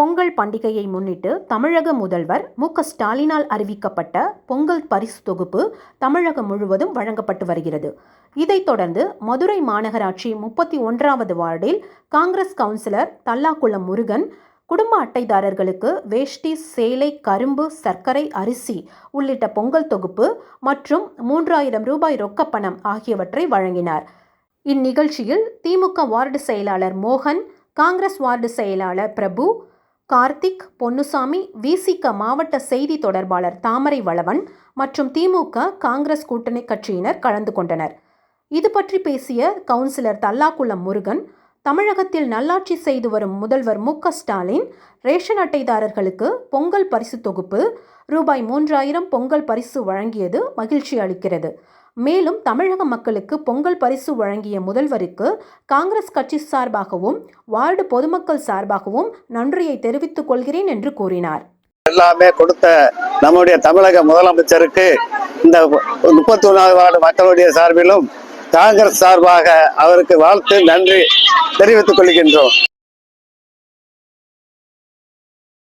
பொங்கல் பண்டிகையை முன்னிட்டு தமிழக முதல்வர் மு. ஸ்டாலினால் அறிவிக்கப்பட்ட பொங்கல் பரிசு தொகுப்பு தமிழகம் முழுவதும் வழங்கப்பட்டு வருகிறது. இதைத் தொடர்ந்து மதுரை மாநகராட்சி முப்பத்தி ஒன்றாவது வார்டில் காங்கிரஸ் கவுன்சிலர் தல்லாக்குளம் முருகன் குடும்ப அட்டைதாரர்களுக்கு வேஷ்டி சேலை கரும்பு சர்க்கரை அரிசி உள்ளிட்ட பொங்கல் தொகுப்பு மற்றும் மூன்றாயிரம் ரூபாய் ரொக்கப்பணம் ஆகியவற்றை வழங்கினார். இந்நிகழ்ச்சியில் திமுக வார்டு செயலாளர் மோகன் காங்கிரஸ் வார்டு செயலாளர் பிரபு கார்த்திக் பொன்னுசாமி விசிக மாவட்ட செய்தி தொடர்பாளர் தாமரை வளவன் மற்றும் திமுக காங்கிரஸ் கூட்டணி கட்சியினர் கலந்து கொண்டனர். இது பற்றி பேசிய கவுன்சிலர் தல்லாக்குளம் முருகன் தமிழகத்தில் நல்லாட்சி செய்து வரும் முதல்வர் மு ஸ்டாலின் ரேஷன் அட்டைதாரர்களுக்கு பொங்கல் பரிசு தொகுப்பு ரூபாய் மூன்றாயிரம் பொங்கல் பரிசு வழங்கியது மகிழ்ச்சி அளிக்கிறது. மேலும் தமிழக மக்களுக்கு பொங்கல் பரிசு வழங்கிய முதல்வருக்கு காங்கிரஸ் கட்சி சார்பாகவும் வார்டு பொதுமக்கள் சார்பாகவும் நன்றியை தெரிவித்துக் கொள்கிறேன் என்று கூறினார். எல்லாமே கொடுத்த நம்முடைய தமிழக முதலமைச்சருக்கு இந்த முப்பத்தி ஒன்றாவது வார்டு மக்களுடைய சார்பிலும் காங்கிரஸ் சார்பாக அவருக்கு வாழ்த்து நன்றி தெரிவித்துக் கொள்கின்றோம்.